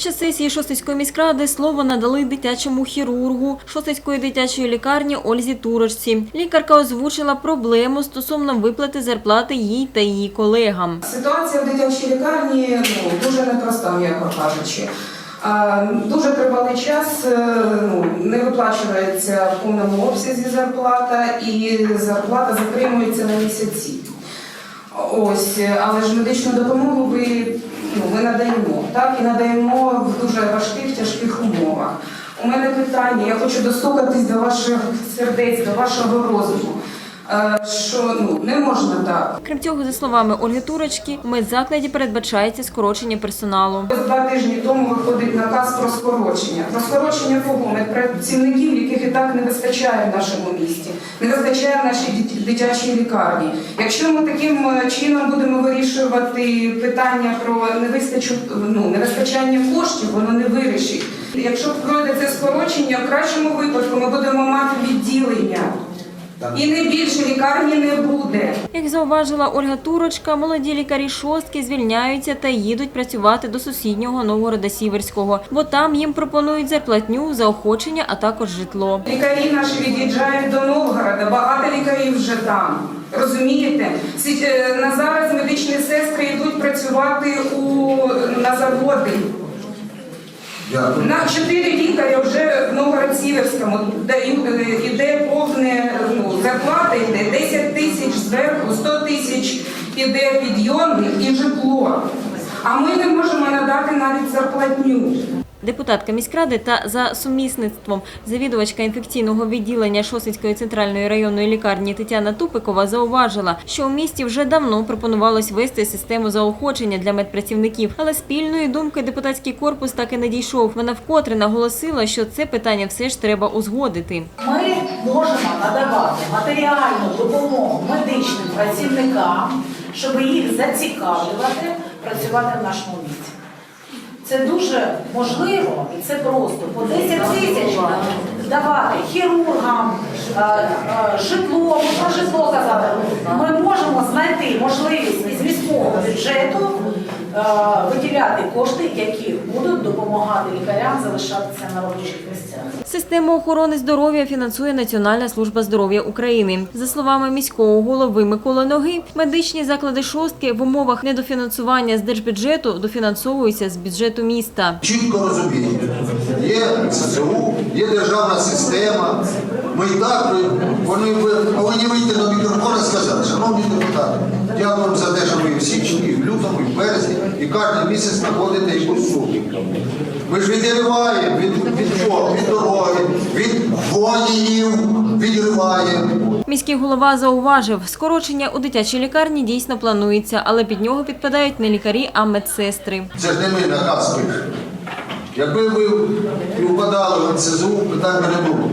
Під час сесії Шостицької міськради слово надали дитячому хірургу Шостицької дитячої лікарні Ользі Турочці. Лікарка озвучила проблему стосовно виплати зарплати їй та її колегам. Ситуація в дитячій лікарні ну, дуже непроста, м'яко кажучи. Дуже тривалий час е, ну, не виплачується в повному обсязі зарплата і зарплата затримується на місяці. Ось, але ж медичну допомогу ви, ну, ми надаємо, так, і надаємо в дуже важких, тяжких умовах. У мене питання, я хочу достукатись до ваших сердець, до вашого розуму. Е, Що ну не можна так. Крім цього, за словами Ольги Турочки, в медзакладі передбачається скорочення персоналу. Ось Два тижні тому виходить наказ про скорочення. Про скорочення кого? Медпрацівників, яких і так не вистачає в нашому місті, не вистачає в нашій дитячій лікарні. Якщо ми таким е, чином будемо вирішувати питання про невистачу, ну, невистачання коштів, воно не вирішить. Якщо пройде це скорочення, в кращому випадку ми будемо мати відділення. І не більше лікарні не буде. Як зауважила Ольга Турочка, молоді лікарі шостки звільняються та їдуть працювати до сусіднього Новгорода Сіверського, бо там їм пропонують зарплатню, заохочення, а також житло. Лікарі наші від'їжджають до Новгорода, багато лікарів вже там. Розумієте? Е, На зараз медичні сестри йдуть працювати у, на заводи. Дякую. На чотири лікаря вже в Новгород-Сіверському дають, е, іде повне ну, зарплата, йде 10 тисяч зверху, 100 тисяч іде підйомних і житло. А ми не можемо надати навіть зарплатню. Депутатка міськради та за сумісництвом завідувачка інфекційного відділення Шосицької центральної районної лікарні Тетяна Тупикова зауважила, що у місті вже давно пропонувалось вести систему заохочення для медпрацівників, але спільної думки депутатський корпус так і не дійшов. Вона вкотре наголосила, що це питання все ж треба узгодити. Ми можемо надавати матеріальну допомогу медичним працівникам, щоб їх зацікавлювати працювати в нашому місті. Це дуже можливо і це просто по 10 тисяч давати хірургам, е, е, житло, про житло казати. Ми можемо знайти можливість із міського бюджету е, виділяти кошти, які будуть допомагати лікарям залишатися на робочих місцях. Систему охорони здоров'я фінансує Національна служба здоров'я України. За словами міського голови Миколи Ноги, медичні заклади шостки в умовах недофінансування з держбюджету дофінансовуються з бюджету міста. Чітко розумієте, є ССУ, є державна система. Ми і так вони ви повинні вийти на мікрофон і сказати, шановні депутати, дякуємо за те, що ви в січні, в лютому, і в березні, і кожен місяць знаходите якусь суму. Ми ж відриваємо від, від чого? Від дороги, від воїнів відриваємо. Міський голова зауважив, скорочення у дитячій лікарні дійсно планується, але під нього підпадають не лікарі, а медсестри. Це ж не ми наказ пишемо. Якби ви впадали в НСЗУ, питань не було.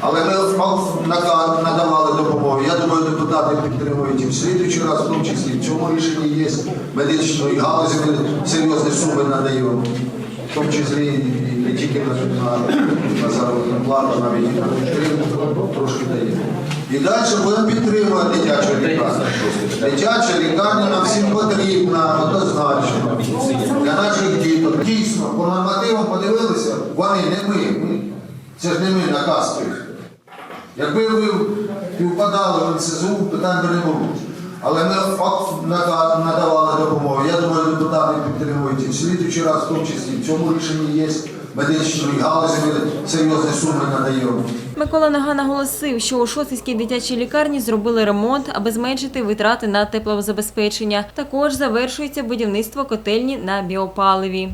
Але ми вам нака- надавали. Я думаю, депутати підтримують і в слідуючий раз, в тому числі в цьому рішенні є медичної галузі, серйозні суми надаємо. В тому числі не тільки на, заробітну плату, навіть і на підтримку трошки даємо. І далі будемо підтримувати дитячу лікарню. Дитяча лікарня нам всім потрібна, однозначно. Для наших діток. Дійсно, по нормативам подивилися, вони не ми. Це ж не ми наказ. Якби ви впадали в НСЗУ, питань би не було. Але ми факт надавали допомогу. Я думаю, депутати підтримують і в слідуючий раз, в тому числі в цьому рішенні є медичної галузі, ми серйозні суми надаємо. Микола Нага наголосив, що у Шосицькій дитячій лікарні зробили ремонт, аби зменшити витрати на теплозабезпечення. Також завершується будівництво котельні на біопаливі.